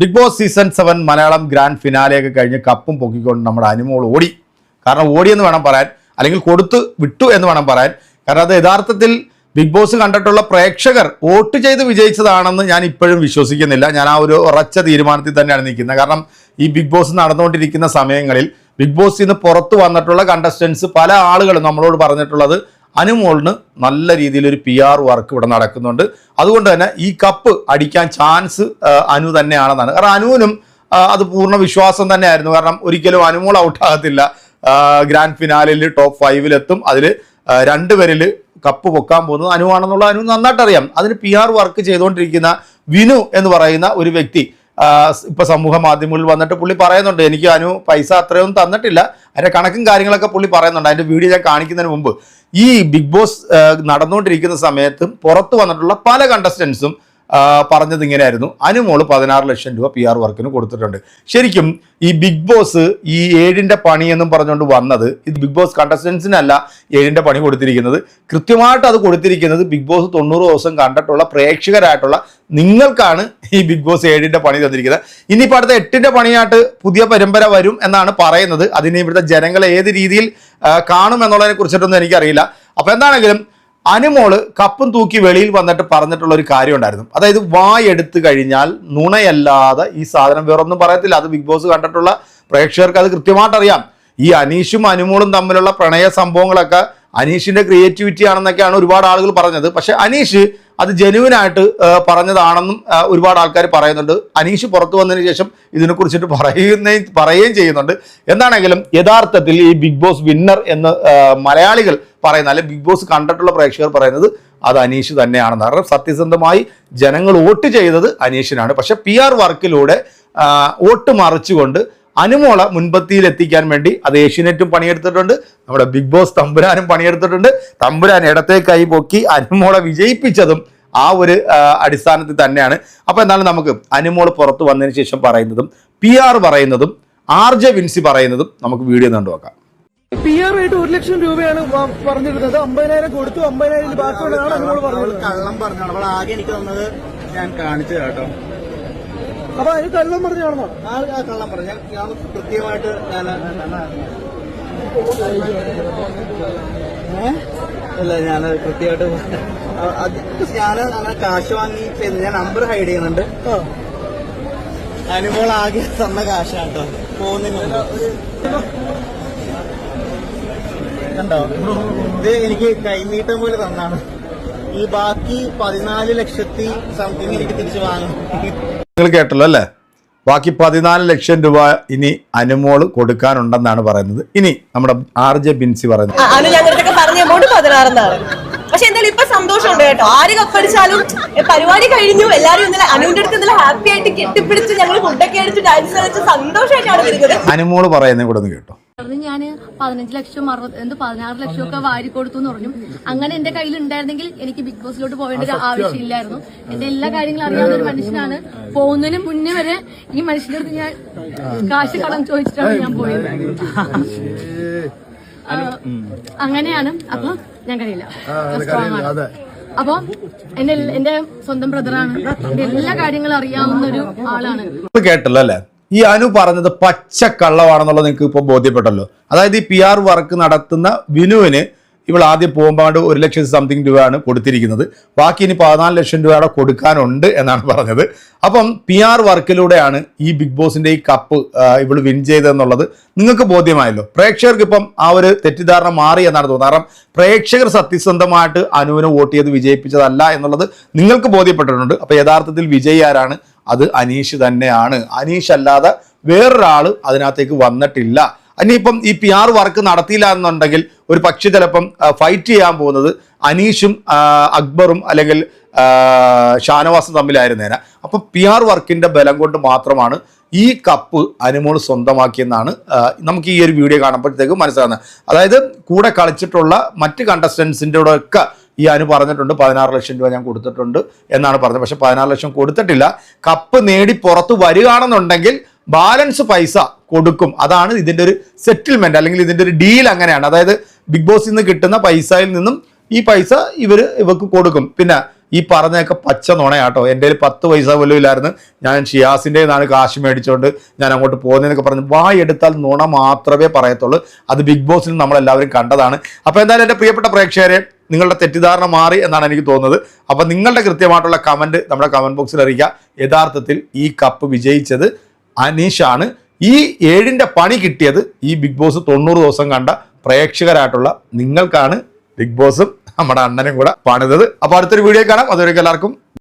Big Boss season seven Malayalam grand ഫിനാലെയൊക്കെ കഴിഞ്ഞ് കപ്പും പൊക്കിക്കൊണ്ട് നമ്മുടെ അനുമോൾ ഓടി. കാരണം ഓടിയെന്ന് വേണം പറയാൻ അല്ലെങ്കിൽ കൊടുത്ത് വിട്ടു എന്ന് വേണം പറയാൻ. കാരണം അത് യഥാർത്ഥത്തിൽ ബിഗ് ബോസ് കണ്ടിട്ടുള്ള പ്രേക്ഷകർ വോട്ട് ചെയ്ത് വിജയിച്ചതാണെന്ന് ഞാൻ ഇപ്പോഴും വിശ്വസിക്കുന്നില്ല. ഞാൻ ആ ഒരു ഉറച്ച തീരുമാനത്തിൽ തന്നെയാണ് നിൽക്കുന്നത്. കാരണം ഈ ബിഗ് ബോസ് നടന്നുകൊണ്ടിരിക്കുന്ന സമയങ്ങളിൽ ബിഗ് ബോസിൽ നിന്ന് പുറത്ത് വന്നിട്ടുള്ള കണ്ടസ്റ്റൻസ് പല ആളുകളും നമ്മളോട് പറഞ്ഞിട്ടുള്ളത് അനുമോളിന് നല്ല രീതിയിൽ ഒരു പി ആർ വർക്ക് ഇവിടെ നടക്കുന്നുണ്ട്. അതുകൊണ്ട് തന്നെ ഈ കപ്പ് അടിക്കാൻ ചാൻസ് അനു തന്നെയാണെന്നാണ്. കാരണം അനുവിനും അത് പൂർണ വിശ്വാസം തന്നെയായിരുന്നു. കാരണം ഒരിക്കലും അനുമോൾ ഔട്ടാകത്തില്ല ഗ്രാൻഡ് ഫിനാലിൽ ടോപ്പ് ഫൈവിലെത്തും അതിൽ രണ്ടുപേരിൽ കപ്പ് പൊക്കാൻ പോകുന്നത് അനുവാണെന്നുള്ള അനു നന്നായിട്ടറിയാം. അതിന് പി ആർ വർക്ക് ചെയ്തുകൊണ്ടിരിക്കുന്ന വിനു എന്ന് പറയുന്ന ഒരു വ്യക്തി ഇപ്പൊ സമൂഹ മാധ്യമങ്ങളിൽ വന്നിട്ട് പുള്ളി പറയുന്നുണ്ട് എനിക്ക് അനു പൈസ അത്രയൊന്നും തന്നിട്ടില്ല. അതിന്റെ കണക്കും കാര്യങ്ങളൊക്കെ പുള്ളി പറയുന്നുണ്ട്. അതിന്റെ വീഡിയോ ഞാൻ കാണിക്കുന്നതിന് മുമ്പ് ഈ ബിഗ് ബോസ് നടന്നുകൊണ്ടിരിക്കുന്ന സമയത്തും പുറത്തു വന്നിട്ടുള്ള പല കണ്ടസ്റ്റൻസും പറഞ്ഞത് ഇങ്ങനെയായിരുന്നു. അനുമോൾ പതിനാറ് ലക്ഷം രൂപ പി ആർ വർക്കിന് കൊടുത്തിട്ടുണ്ട്. ശരിക്കും ഈ ബിഗ് ബോസ് ഈ ഏഴിന്റെ പണി എന്നും പറഞ്ഞുകൊണ്ട് വന്നത് ഇത് ബിഗ് ബോസ് കണ്ടസ്റ്റൻസിനല്ല ഏഴിന്റെ പണി കൊടുത്തിരിക്കുന്നത്. കൃത്യമായിട്ട് അത് കൊടുത്തിരിക്കുന്നത് ബിഗ് ബോസ് തൊണ്ണൂറ് ദിവസം കണ്ടിട്ടുള്ള പ്രേക്ഷകരായിട്ടുള്ള നിങ്ങൾക്കാണ് ഈ ബിഗ് ബോസ് ഏഴിന്റെ പണി തന്നിരിക്കുന്നത്. ഇനിയിപ്പോൾ അടുത്ത എട്ടിന്റെ പണിയായിട്ട് പുതിയ പരമ്പര വരും എന്നാണ് പറയുന്നത്. അതിന് ഇവിടുത്തെ ജനങ്ങൾ ഏത് രീതിയിൽ കാണും എന്നുള്ളതിനെ കുറിച്ചിട്ടൊന്നും എനിക്കറിയില്ല. അപ്പോൾ എന്താണെങ്കിലും അനുമോൾ കപ്പും തൂക്കി വെളിയിൽ വന്നിട്ട് പറഞ്ഞിട്ടുള്ള ഒരു കാര്യം ഉണ്ടായിരുന്നു അതായത് വായെടുത്തു കഴിഞ്ഞാൽ നുണയല്ലാതെ ഈ സാധനം വേറൊന്നും പറയത്തില്ല. അത് ബിഗ് ബോസ് കണ്ടിട്ടുള്ള പ്രേക്ഷകർക്ക് അത് കൃത്യമായിട്ട് അറിയാം ഈ അനീഷും അനുമോളും തമ്മിലുള്ള പ്രണയ സംഭവങ്ങളൊക്കെ അനീഷിന്റെ ക്രിയേറ്റിവിറ്റി ആണെന്നൊക്കെയാണ് ഒരുപാട് ആളുകൾ പറഞ്ഞത്. പക്ഷെ അനീഷ് അത് ജനുവിനായിട്ട് പറഞ്ഞതാണെന്നും ഒരുപാട് ആൾക്കാർ പറയുന്നുണ്ട്. അനീഷ് പുറത്തു വന്നതിന് ശേഷം ഇതിനെക്കുറിച്ചിട്ട് പറയുന്ന പറയുകയും ചെയ്യുന്നുണ്ട്. എന്താണെങ്കിലും യഥാർത്ഥത്തിൽ ഈ ബിഗ് ബോസ് വിന്നർ എന്ന് മലയാളികൾ പറയുന്ന അല്ലെങ്കിൽ ബിഗ് ബോസ് കണ്ടിട്ടുള്ള പ്രേക്ഷകർ പറയുന്നത് അത് അനീഷ് തന്നെയാണെന്ന്. കാരണം സത്യസന്ധമായി ജനങ്ങൾ വോട്ട് ചെയ്തത് അനീഷിനാണ്. പക്ഷെ പി വർക്കിലൂടെ വോട്ട് മറിച്ചുകൊണ്ട് അനുമോള മുൻപത്തിയിൽ എത്തിക്കാൻ വേണ്ടി അത് ഏഷ്യനെറ്റും പണിയെടുത്തിട്ടുണ്ട്. നമ്മുടെ ബിഗ് ബോസ് തമ്പുരാനും പണിയെടുത്തിട്ടുണ്ട്. തമ്പുരാൻ ഇടത്തേക്കായി പൊക്കി അനുമോളെ വിജയിപ്പിച്ചതും ആ ഒരു അടിസ്ഥാനത്തിൽ തന്നെയാണ്. അപ്പോൾ എന്നാലും നമുക്ക് അനുമോൾ പുറത്ത് വന്നതിന് ശേഷം പറയുന്നതും പി ആർ പറയുന്നതും ആർ ജെ വിൻസി പറയുന്നതും നമുക്ക് വീഡിയോ കണ്ടു നോക്കാം. പി ആർ ആയിട്ട് ഒരു ലക്ഷം രൂപയാണ് പറഞ്ഞിരുന്നത്. അമ്പതിനായിരം കൊടുത്തു അമ്പതിനായിരം ബാക്കിയുള്ളതാണ് അനുമോൾ പറഞ്ഞത്. കള്ളം പറഞ്ഞു അവൾ ആകെ എനിക്ക് തന്നത് ഞാൻ കാണിച്ചു കേട്ടോ. അപ്പൊ അതിന് കള്ളം പറഞ്ഞാണോ? ആ കള്ളം പറഞ്ഞു. ഞാൻ കൃത്യമായിട്ട് ഞാൻ അല്ല ഞാൻ കൃത്യമായിട്ട് ഞാൻ അങ്ങനെ കാശ് വാങ്ങി ഞാൻ നമ്പർ ഹൈഡ് ചെയ്യുന്നുണ്ട്. അനുമോൾ ആകെ തന്ന കാശാട്ടോ പോകുന്നുണ്ട് കണ്ടോ? ഇത് എനിക്ക് കൈനീട്ടം പോലെ തന്നാണ്. ഈ ബാക്കി പതിനാല് ലക്ഷത്തി സംതിങ് എനിക്ക് തിരിച്ചു വാങ്ങണം നിങ്ങൾ കേട്ടല്ലോ അല്ലേ? ബാക്കി പതിനാല് ലക്ഷം രൂപ ഇനി അനുമോൾ കൊടുക്കാനുണ്ടെന്നാണ് പറയുന്നത്. ഇനി നമ്മുടെ ആർ ജെ ബിൻസി പറയുന്നത്. അന്ന് അനു ഞങ്ങളുടെ പറഞ്ഞ എമൗണ്ട് പതിനാറെന്നാണ് പക്ഷെ എന്തായാലും ഇപ്പൊ സന്തോഷമുണ്ട് കേട്ടോ. ആര് കപ്പടിച്ചാലും പരിപാടി കഴിഞ്ഞു. എല്ലാരും ഇന്നലെ അനുവിന്റെ അടുത്ത് ഇന്നലെ ഹാപ്പി ആയിട്ട് കെട്ടിപ്പിടിച്ച് ഞങ്ങൾ ഫുഡൊക്കെ അടിച്ച് ഡാൻസ് കളിച്ച് സന്തോഷമായിട്ടാണ് വരുന്നത് അനുമോൾ പറയുന്നത് കൂടെ ഒന്ന് കേട്ടോ. ഞാൻ പതിനഞ്ച് ലക്ഷം അറുപത് എന്ത് പതിനാറ് ലക്ഷം ഒക്കെ വാരി കൊടുത്തു എന്ന് പറഞ്ഞു. അങ്ങനെ എന്റെ കയ്യിൽ ഉണ്ടായിരുന്നെങ്കിൽ എനിക്ക് ബിഗ് ബോസിലോട്ട് പോകേണ്ട ഒരു ആവശ്യമില്ലായിരുന്നു. എന്റെ എല്ലാ കാര്യങ്ങളും അറിയാവുന്ന ഒരു മനുഷ്യനാണ്. പോകുന്നതിന് മുന്നേ വരെ ഈ മനുഷ്യന്റെ അടുത്ത് ഞാൻ കാശ് കടം ചോദിച്ചിട്ടാണ് ഞാൻ പോയത്. അങ്ങനെയാണ്. അപ്പൊ ഞാൻ കഴിയില്ല അപ്പൊ എന്റെ എന്റെ സ്വന്തം ബ്രദറാണ് എന്റെ എല്ലാ കാര്യങ്ങളും അറിയാവുന്ന ഒരു ആളാണ്. കേട്ടല്ലേ കേട്ടല്ലോ അല്ലേ? ഈ അനു പറഞ്ഞത് പച്ച കള്ളമാണെന്നുള്ളത് നിങ്ങൾക്ക് ഇപ്പോൾ ബോധ്യപ്പെട്ടല്ലോ. അതായത് ഈ പി ആർ വർക്ക് നടത്തുന്ന വിനുവിന് ഇവൾ ആദ്യം പോകുമ്പോൾ ഒരു ലക്ഷം സംതിങ് രൂപയാണ് കൊടുത്തിരിക്കുന്നത്. ബാക്കി ഇനി പതിനാല് ലക്ഷം രൂപയുടെ കൊടുക്കാനുണ്ട് എന്നാണ് പറഞ്ഞത്. അപ്പം പി ആർ വർക്കിലൂടെയാണ് ഈ ബിഗ് ബോസിന്റെ ഈ കപ്പ് ഇവൾ വിൻ ചെയ്തതെന്നുള്ളത് നിങ്ങൾക്ക് ബോധ്യമായല്ലോ. പ്രേക്ഷകർക്ക് ഇപ്പം ആ ഒരു തെറ്റിദ്ധാരണ മാറി എന്നാണ് തോന്നുന്നത്. കാരണം പ്രേക്ഷകർ സത്യസന്ധമായിട്ട് അനുവിനെ വോട്ട് ചെയ്ത് വിജയിപ്പിച്ചതല്ല എന്നുള്ളത് നിങ്ങൾക്ക് ബോധ്യപ്പെട്ടിട്ടുണ്ട്. അപ്പോൾ യഥാർത്ഥത്തിൽ വിജയി ആരാണ്? അത് അനീഷ് തന്നെയാണ്. അനീഷ് അല്ലാതെ വേറൊരാൾ അതിനകത്തേക്ക് വന്നിട്ടില്ല. ഇനിയിപ്പം ഈ പി ആർ വർക്ക് നടത്തിയില്ല എന്നുണ്ടെങ്കിൽ ഒരു പക്ഷി ചിലപ്പം ഫൈറ്റ് ചെയ്യാൻ പോകുന്നത് അനീഷും അക്ബറും അല്ലെങ്കിൽ ഷാനവാസും തമ്മിലായിരുന്നേന. അപ്പം പി ആർ വർക്കിന്റെ ബലം കൊണ്ട് മാത്രമാണ് ഈ കപ്പ് അനുമോൾ സ്വന്തമാക്കിയെന്നാണ് നമുക്ക് ഈ ഒരു വീഡിയോ കാണുമ്പോഴത്തേക്കും മനസ്സിലാകുന്നത്. അതായത് കൂടെ കളിച്ചിട്ടുള്ള മറ്റ് കണ്ടസ്റ്റൻസിന്റെ ഒക്കെ ഈ അനു പറഞ്ഞിട്ടുണ്ട് പതിനാറ് ലക്ഷം രൂപ ഞാൻ കൊടുത്തിട്ടുണ്ട് എന്നാണ് പറഞ്ഞത്. പക്ഷെ പതിനാറ് ലക്ഷം കൊടുത്തിട്ടില്ല. കപ്പ് നേടി പുറത്ത് വരികയാണെന്നുണ്ടെങ്കിൽ ബാലൻസ് പൈസ കൊടുക്കും. അതാണ് ഇതിന്റെ ഒരു സെറ്റിൽമെന്റ് അല്ലെങ്കിൽ ഇതിന്റെ ഒരു ഡീൽ അങ്ങനെയാണ്. അതായത് ബിഗ് ബോസിൽ നിന്ന് കിട്ടുന്ന പൈസയിൽ നിന്നും ഈ പൈസ ഇവർ ഇവർക്ക് കൊടുക്കും. പിന്നെ ഈ പറഞ്ഞതൊക്കെ പച്ച നുണയാട്ടോ. എന്റെ കയ്യിൽ പത്ത് പൈസ പോലും ഇല്ലായിരുന്നു. ഞാൻ ഷിയാസിന്റെ നിന്നാണ് കാശ് മേടിച്ചുകൊണ്ട് ഞാൻ അങ്ങോട്ട് പോകുന്നതെന്നൊക്കെ പറഞ്ഞു വായെടുത്താൽ നുണ മാത്രമേ പറയത്തുള്ളൂ. അത് ബിഗ് ബോസിൽ നമ്മളെല്ലാവരും കണ്ടതാണ്. അപ്പോൾ എന്തായാലും എന്റെ പ്രിയപ്പെട്ട പ്രേക്ഷകരെ നിങ്ങളുടെ തെറ്റിദ്ധാരണ മാറി എന്നാണ് എനിക്ക് തോന്നുന്നത്. അപ്പം നിങ്ങളുടെ കൃത്യമായിട്ടുള്ള കമന്റ് നമ്മുടെ കമന്റ് ബോക്സിൽ അറിയിക്കുക യഥാർത്ഥത്തിൽ ഈ കപ്പ് വിജയിച്ചത് അനീഷാണ്. ഈ ഏഴിന്റെ പണി കിട്ടിയത് ഈ ബിഗ് ബോസ് തൊണ്ണൂറ് ദിവസം കണ്ട പ്രേക്ഷകരായിട്ടുള്ള നിങ്ങൾക്കാണ് ബിഗ് ബോസും നമ്മുടെ അണ്ണനും കൂടെ പണിതത്. അപ്പോൾ അടുത്തൊരു വീഡിയോ കാണാം. അതുവരെ എല്ലാവർക്കും